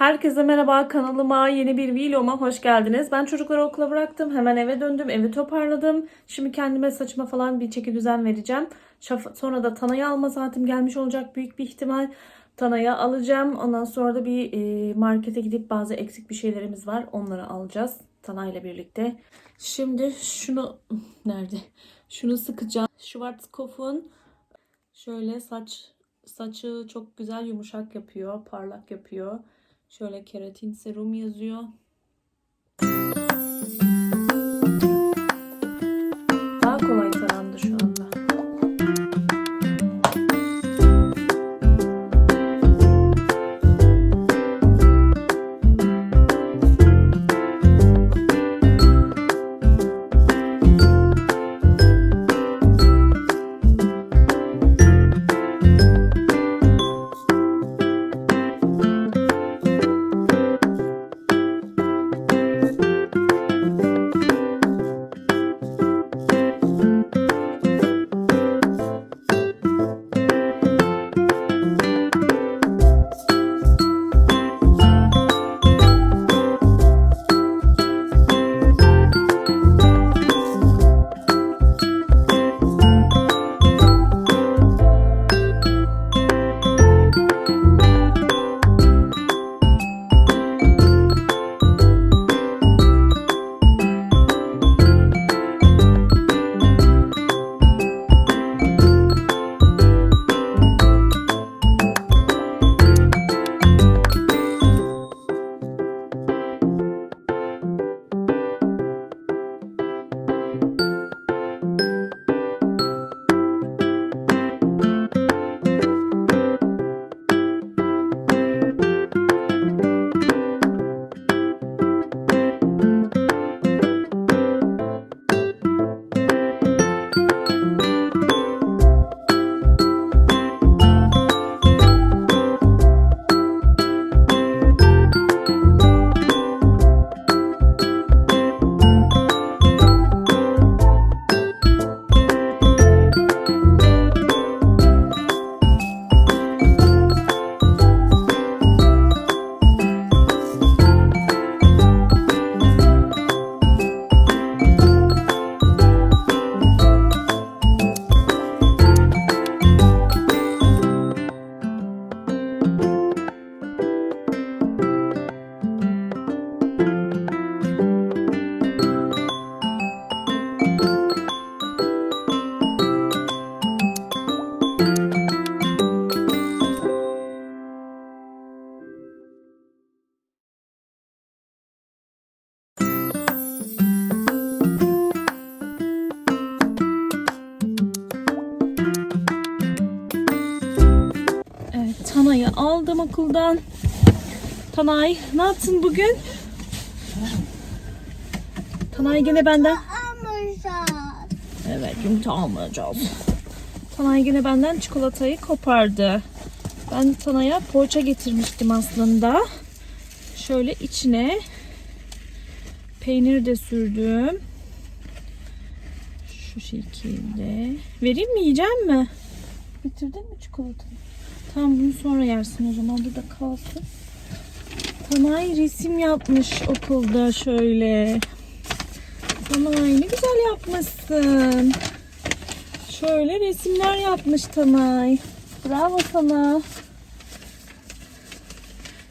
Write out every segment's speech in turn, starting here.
Herkese merhaba kanalıma yeni bir vloguma hoş geldiniz. Ben çocukları okula bıraktım. Hemen eve döndüm. Evi toparladım. Şimdi kendime saçıma falan bir çeki düzen vereceğim. Sonra da Tana'yı alma saatim gelmiş olacak büyük bir ihtimal. Tana'yı alacağım. Ondan sonra da bir e, markete gidip bazı eksik bir şeylerimiz var. Onları alacağız. Tana ile birlikte. Şimdi şunu nerede? Şunu sıkacağım. Schwarzkopf'un şöyle saç saçı çok güzel yumuşak yapıyor, parlak yapıyor. Şöyle keratin serum yazıyor. Okuldan. Tanay, ne yaptın bugün? Tanay gene benden... Evet, yumurta almayacağız. Tanay yine benden çikolatayı kopardı. Ben Tanay'a poğaça getirmiştim aslında. Şöyle içine peynir de sürdüm. Şu şekilde. Vereyim mi? Yiyecek mi? Bitirdin mi çikolatayı? Tamam bunu sonra yersin o zaman burada kalsın. Tanay resim yapmış okulda şöyle. Tanay ne güzel yapmışsın. Şöyle resimler yapmış Tanay. Bravo sana.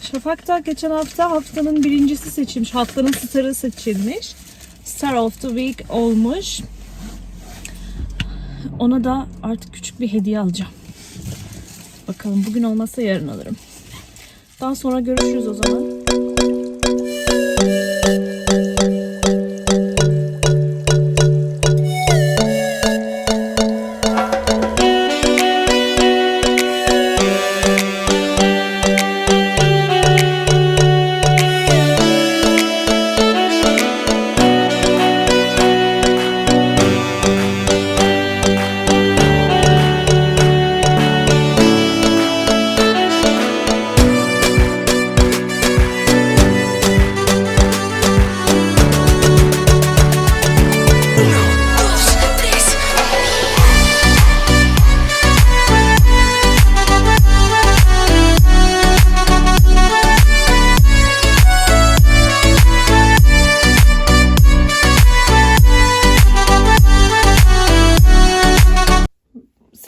Şafak da geçen hafta haftanın birincisi seçilmiş. Haftanın starı seçilmiş. Star of the Week olmuş. Ona da artık küçük bir hediye alacağım. Bakalım bugün olmazsa yarın alırım. Daha sonra görüşürüz o zaman.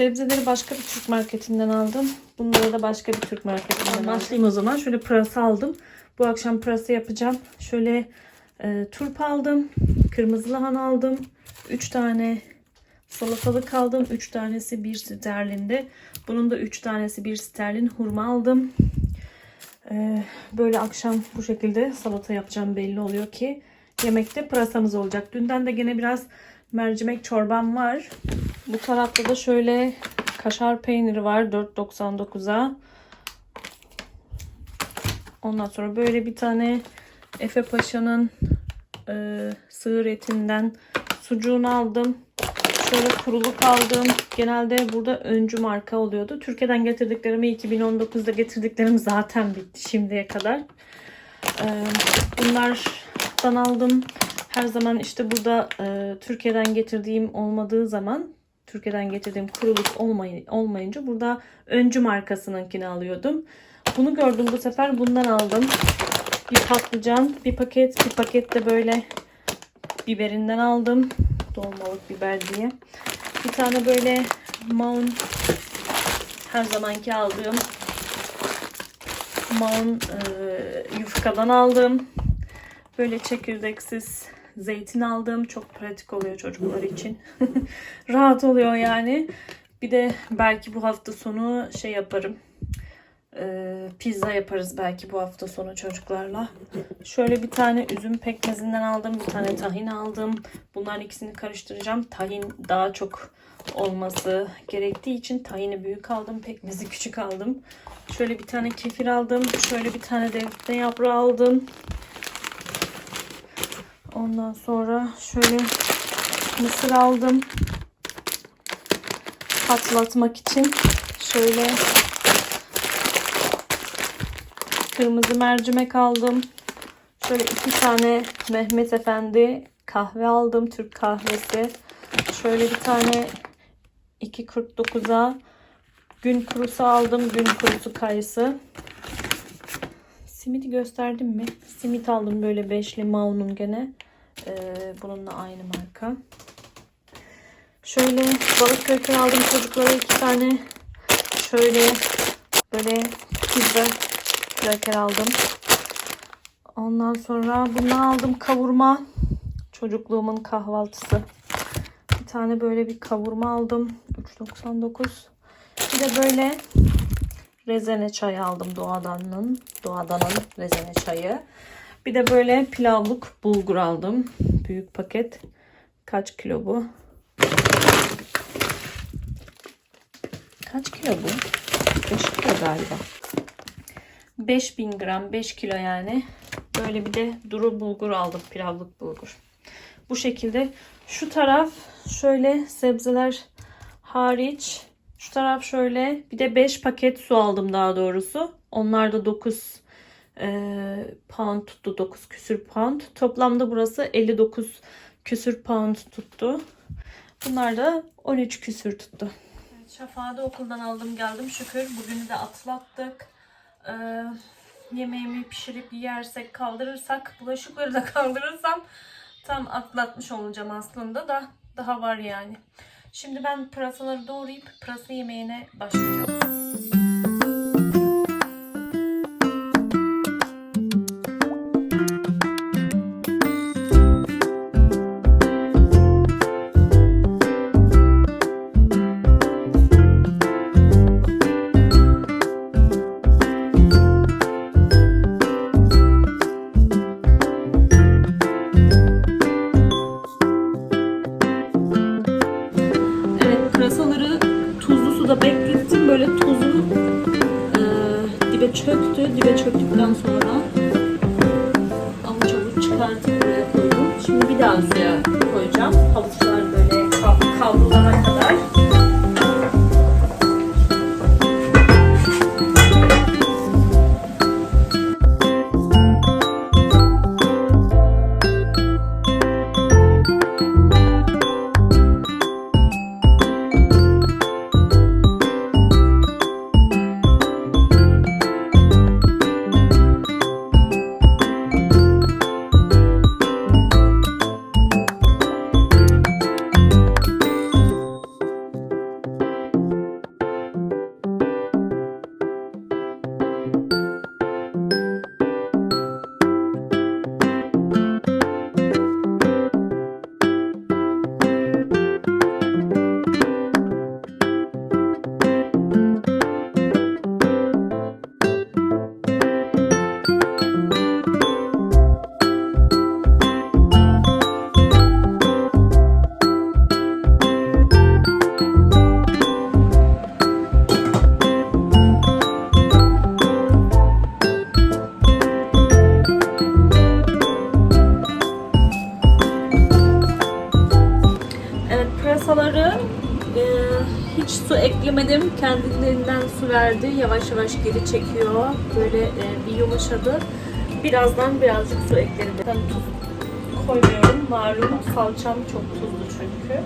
Sebzeleri başka bir Türk marketinden aldım. Bunları da başka bir Türk marketinden aldım. Başlayayım o zaman. Şöyle pırasa aldım. Bu akşam pırasa yapacağım. Şöyle e, turp aldım. Kırmızı lahana aldım. 3 tane salatalık aldım. 3 tanesi 1 sterlinde. Bunun da 3 tanesi 1 sterlin hurma aldım. E, böyle akşam bu şekilde salata yapacağım belli oluyor ki yemekte pırasamız olacak. Dünden de gene biraz mercimek çorbam var. Bu tarafta da şöyle kaşar peyniri var 4.99'a. Ondan sonra böyle bir tane Efe Paşa'nın e, sığır etinden sucuğunu aldım. Şöyle kuruluk aldım. Genelde burada öncü marka oluyordu. Türkiye'den getirdiklerimi 2019'da getirdiklerim zaten bitti şimdiye kadar. E, bunlardan aldım. Her zaman işte burada e, Türkiye'den getirdiğim olmadığı zaman Türkiye'den getirdiğim kuruluk olmay olmayınca burada öncü markasınınkini alıyordum. Bunu gördüm bu sefer bundan aldım. Bir patlıcan, bir paket, bir paket de böyle biberinden aldım. Dolmalık biber diye. Bir tane böyle maun her zamanki aldığım maun e, yufkadan aldım. Böyle çekirdeksiz zeytin aldım. Çok pratik oluyor çocuklar için. Rahat oluyor yani. Bir de belki bu hafta sonu şey yaparım. Ee, pizza yaparız belki bu hafta sonu çocuklarla. Şöyle bir tane üzüm pekmezinden aldım. Bir tane tahin aldım. Bunların ikisini karıştıracağım. Tahin daha çok olması gerektiği için tahini büyük aldım. Pekmezi küçük aldım. Şöyle bir tane kefir aldım. Şöyle bir tane defne yaprağı aldım. Ondan sonra şöyle mısır aldım. Patlatmak için şöyle kırmızı mercimek aldım. Şöyle iki tane Mehmet Efendi kahve aldım. Türk kahvesi. Şöyle bir tane 2.49'a gün kurusu aldım. Gün kurusu kayısı. Simiti gösterdim mi? Simit aldım böyle beşli Maun'un gene. Ee, bununla aynı marka. Şöyle balık kraker aldım çocuklara iki tane. Şöyle böyle pizza kraker aldım. Ondan sonra bundan aldım kavurma. Çocukluğumun kahvaltısı. Bir tane böyle bir kavurma aldım. 3.99. Bir de böyle rezene çayı aldım Doğadan'ın. Doğadan'ın rezene çayı. Bir de böyle pilavlık bulgur aldım. Büyük paket. Kaç kilo bu? Kaç kilo bu? 5 kilo galiba. 5000 gram 5 kilo yani. Böyle bir de duru bulgur aldım. Pilavlık bulgur. Bu şekilde. Şu taraf şöyle sebzeler hariç. Şu taraf şöyle. Bir de 5 paket su aldım daha doğrusu. Onlar da 9 e, pound tuttu. 9 küsür pound. Toplamda burası 59 küsür pound tuttu. Bunlar da 13 küsür tuttu. Evet, Şafağı da okuldan aldım geldim şükür. Bugünü de atlattık. Ee, yemeğimi pişirip yersek kaldırırsak bulaşıkları da kaldırırsam tam atlatmış olacağım aslında da daha var yani. Şimdi ben pırasaları doğrayıp pırasa yemeğine başlayacağım. Suda beklettim. Böyle tuzu e, dibe çöktü. Dibe çöktükten sonra avuç avuç çıkartıp buraya koydum. Şimdi bir daha suya koyacağım. Havuçlar masaları e, hiç su eklemedim. Kendilerinden su verdi. Yavaş yavaş geri çekiyor. Böyle e, bir yumuşadı. Birazdan birazcık su eklerim. Ben tuz koymuyorum. Malum salçam çok tuzlu çünkü.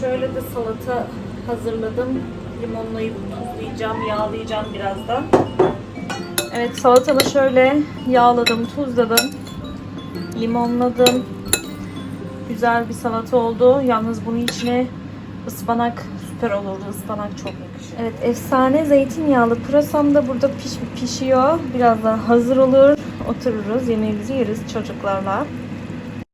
Şöyle de salata hazırladım. Limonlayıp tuzlayacağım, yağlayacağım birazdan. Evet salatamı şöyle yağladım, tuzladım, limonladım. Güzel bir salata oldu. Yalnız bunun içine ıspanak süper olurdu. Ispanak çok yakışıyor. Evet efsane zeytinyağlı pırasam da burada piş, pişiyor. Birazdan hazır olur. Otururuz yemeğimizi yeriz çocuklarla.